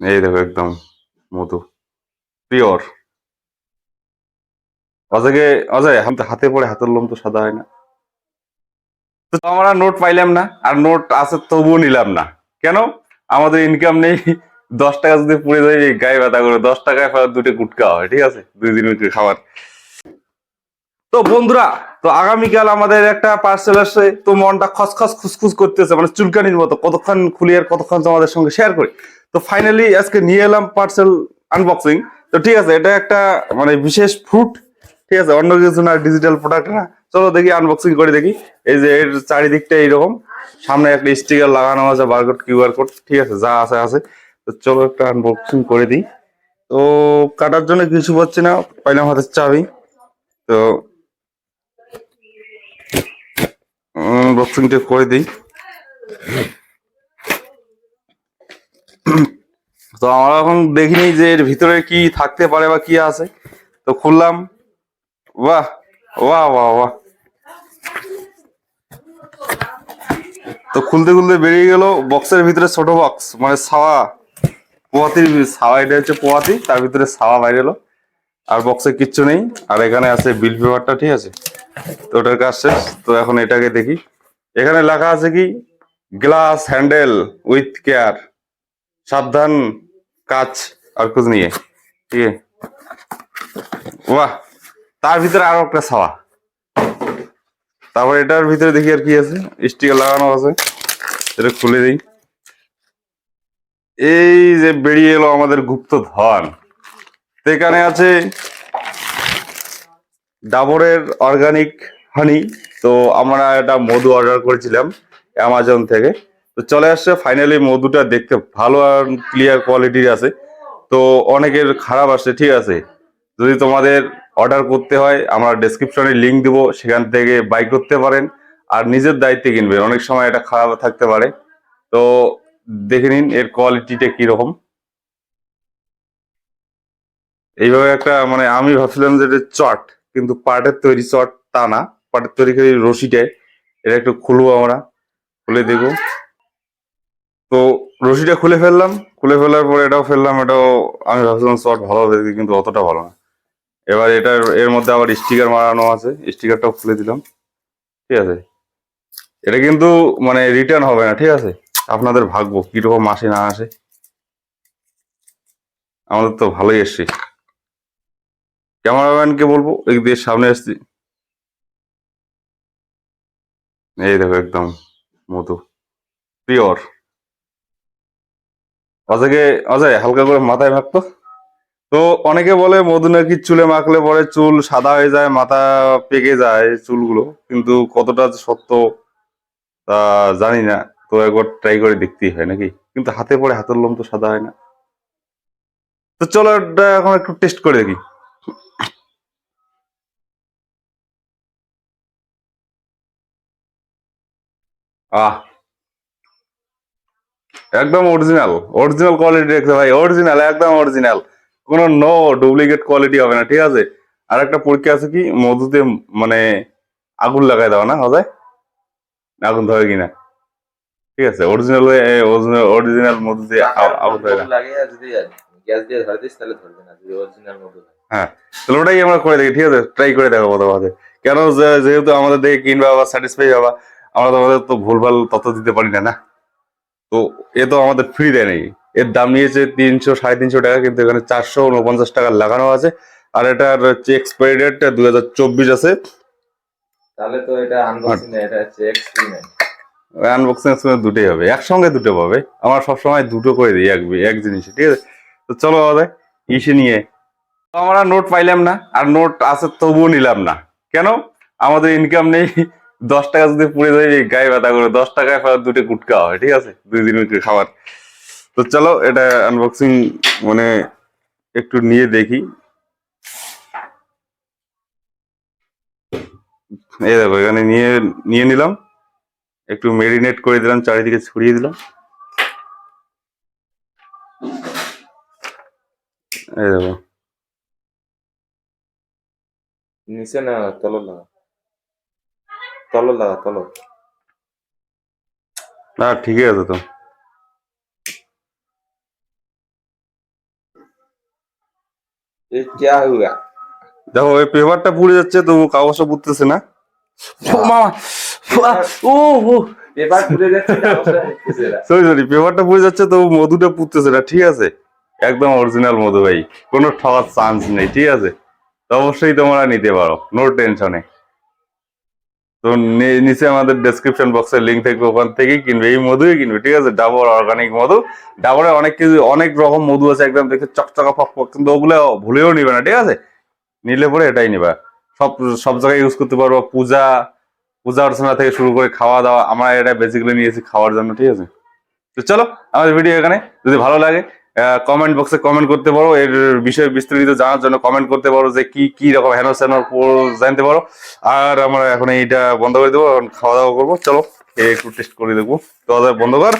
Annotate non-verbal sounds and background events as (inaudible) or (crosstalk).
এই দেখো একদম মধু। পিওর। অজয়কে, অজয়, হাতে পড়ে হাতের লোম তো সাদা হয় না। তো আমরা নোট পাইলাম না, আর নোট আছে তবুও নিলাম না। কেন? আমাদের ইনকাম নেই, দশ টাকা যদি পুড়ে যায়, গায়ে ব্যথা করে, দশ টাকায় দুটো গুটকা হয়, ঠিক আছে? দুই দিন খাবার। তো বন্ধুরা, তো আগামীকাল আমাদের একটা পার্সেল আসছে, তো মনটা খসখস খুসখুস করতেছে মানে চুলকানির মতো, কতক্ষণ খুলি আর কতক্ষণ তোমাদের সঙ্গে শেয়ার করি। তো ফাইনালি আজকে নিয়ে এলাম পার্সেল আনবক্সিং তো ঠিক আছে, এটা একটা মানে বিশেষ ফ্রুট ঠিক আছে, অন্য কিছু না ডিজিটাল প্রোডাক্ট না। চলো দেখি আনবক্সিং করে দেখি। এই যে এর চারিদিকটা এইরকম। সামনে একটা স্টিকার লাগানো আছে বারকোড কিউআর কোড ঠিক আছে, যা আছে আছে। তো চলো একটা আনবক্সিং করে দিই। তো কাটার জন্য কিছু পাচ্ছি না, পাইলাম হাতের চাবি। তো আনবক্সিংটা করে দিই। তো আমরা এখন দেখিনি যে এর ভিতরে কি থাকতে পারে বা কি আছে। তো খুললাম। বাহ বাহ বাহ বাহ। তো খুলতে খুলতে বেরিয়ে গেল বক্সের ভিতরে ছোট বক্স মানে ছাওয়া। পোয়াতির ছাওয়া, এটা হচ্ছে পোয়াতি, তার ভিতরে ছাওয়া বাইরে এলো। আর বক্সে কিচ্ছু নেই। আর এখানে আছে বিল পেপারটা ঠিক আছে? তো ওটার কাজ শেষ। তো এখন এটাকে দেখি। এখানে লেখা আছে কি? Glass handle with care. সাবধান কাজ আর কুছ নিয়ে। ঠিক আছে? বাহ! তার ভিতরে আরও একটা ছাওয়া। তারপর এটার ভিতরে দেখি আর কি আছে। স্টিকার লাগানো আছে। এটা খুলে দিই। এই যে বেরিয়ে এলো আমাদের গুপ্ত ধন এখানে আছে ডাবরের অর্গানিক হানি তো আমরা এটা মধু অর্ডার করেছিলাম অ্যামাজন থেকে। তো চলে আসছে ফাইনালি মধুটা দেখতে ভালো আর ক্লিয়ার কোয়ালিটির আছে। তো অনেকের খারাপ আসছে, ঠিক আছে। যদি তোমাদের অর্ডার করতে হয়, আমরা ডেসক্রিপশনে লিঙ্ক দেবো, সেখান থেকে বাই করতে পারেন। আর নিজের দায়িত্বে কিনবেন, অনেক সময় এটা খারাপ থাকতে পারে। তো দেখে নিন, এর কোয়ালিটিটা কীরকম। এইভাবে একটা মানে আমি ভাবছিলাম যে এটা চট কিন্তু পাটের তৈরি চট তা না। পাটের তৈরি করে রশিটায় এটা একটু খুলবো আমরা। খুলে দেখব। তো রশিটা খুলে ফেললাম। খুলে ফেলার পর এটাও ফেললাম। এটাও আমি ভাবছিলাম চট ভালো হবে কিন্তু অতটা ভালো না। এবার এটা এর মধ্যে আবার স্টিকার মারানো আছে। স্টিকারটাও খুলে দিলাম। ঠিক আছে? এটা কিন্তু মানে রিটার্ন হবে না, ঠিক আছে? আপনাদের ভাগ্য, কীরকম আসে না আসে। আমাদের তো ভালোই এসছি। ক্যামেরাম্যানকে বলব, এই দিয়ে সামনে এসছি। এই দেখো একদম মধু। পিওর। অজয়কে, অজয়, হালকা করে মাথায় মাখতো তো। অনেকে বলে মধু নাকি চুলে মাখলে পরে চুল সাদা হয়ে যায়, মাথা পেকে যায় চুলগুলো। কিন্তু কতটা সত্য তা জানি না। তো একবার ট্রাই করে দেখতেই হয় নাকি? কিন্তু হাতে পরে হাতের লোম তো সাদা হয় না। তো চলো এখন একটু টেস্ট করে দেখি। আহ। একদম অরিজিনাল অরিজিনাল কোয়ালিটি দেখতে ভাই অরিজিনাল একদম অরিজিনাল কোনো নো ডুপ্লিকেট কোয়ালিটি হবে না ঠিক আছে? আর একটা পরীক্ষা আছে কি মধুতে মানে আগুন লাগাই দাও না হবে আগুন ধরে কিনা। ঠিক আছে অরিজিনাল অরিজিনাল মধুতে আগুন ধরে না। গ্যাস দিয়ে ধরে দিস তাহলে ধরবে না যদি অরিজিনাল মতো হয়। তাহলে ওটাই আমরা করে দেখি ঠিক আছে? ট্রাই করে দেখো হাতে কেন যেহেতু আমাদের দেখে কিনবা বা স্যাটিসফাই হবা আমরা তোমাদের তো ভুলভাল তথ্য দিতে পারি না না? তো এ তো আমাদের ফ্রি দেয় নাকি এর দাম নিয়েছে তিনশো সাড়ে তিনশো টাকা কিন্তু এখানে চারশো উনপঞ্চাশ টাকা লাগানো আছে। আর এটার হচ্ছে এক্সপায়ারি ডেট দুই হাজার চব্বিশ আছে। তাহলে তো এটা আনবক্সিং এটা হচ্ছে এক্সপেরিমেন্ট আনবক্সিং সময় দুটোই হবে। একসঙ্গে দুটো পাবে। আমার সবসময় দুটো করে দিই এক এক জিনিসে ঠিক আছে? তো চলো আমাদের ইসে নিয়ে আমরা নোট পাইলাম না, আর নোট আছে তবুও নিলাম না। কেন? আমাদের ইনকাম নেই, (laughs) দশ টাকা যদি পুড়ে যায় গায়ে ব্যথা করে, দশ টাকায় ফেরত দুটো গুটকা হয়, ঠিক আছে? দুই দিন খাবার। তো চলো, এটা আনবক্সিং মানে একটু নিয়ে দেখি। এই দেখো, এখানে নিয়ে নিয়ে নিলাম। একটু মেরিনেট করে দিলাম, চারিদিকে ছড়িয়ে দিলাম। এই দেখো। নিচে না তলো লাগা তলো লাগা তলো না ঠিকই আছে তো ये क्या हुआ দেখো ওই পেপারটা পুড়ে যাচ্ছে তবু কাগজটা পুড়তেছে না ও মামা ও ও পেপার পুড়ে যাচ্ছে কাগজটা নিতেছে না। সরি সরি পেপারটা পুড়ে যাচ্ছে তবু মধুটা পুড়তেছে না ঠিক আছে একদম অরিজিনাল মধু ভাই কোনো ঠকার চান্স নেই ঠিক আছে তো অবশ্যই তোমরা নিতে পারো নো টেনশনে তো নিচে আমাদের ডেসক্রিপশন বক্সের লিঙ্ক থাকবে, ওখান থেকেই কিনবে। এই মধুই কিনবে, ঠিক আছে? ডাবর অর্গানিক মধু। ডাবরে অনেক কিছু, অনেক রকম মধু আছে, একদম দেখে চকচকা ফক ফক, কিন্তু ওগুলো ভুলেও নিবে না, ঠিক আছে? নিলে পরে এটাই নিবা। সব সব জায়গায় ইউজ করতে পারব। পূজা পূজা অর্চনা থেকে শুরু করে খাওয়া দাওয়া, আমরা এটা বেসিক্যালি নিয়েছি খাওয়ার জন্য, ঠিক আছে? তো চলো, আমাদের ভিডিও এখানে। যদি ভালো লাগে কমেন্ট বক্সে কমেন্ট করতে পারো। এর বিষয়ে বিস্তারিত জানার জন্য কমেন্ট করতে পারো যে কি কি রকম হেন জানতে পারো। আর আমরা এখন এইটা বন্ধ করে দেবো, এখন খাওয়া দাওয়া করব। চলো একটু টেস্ট করে দেখব। তো বন্ধ কর।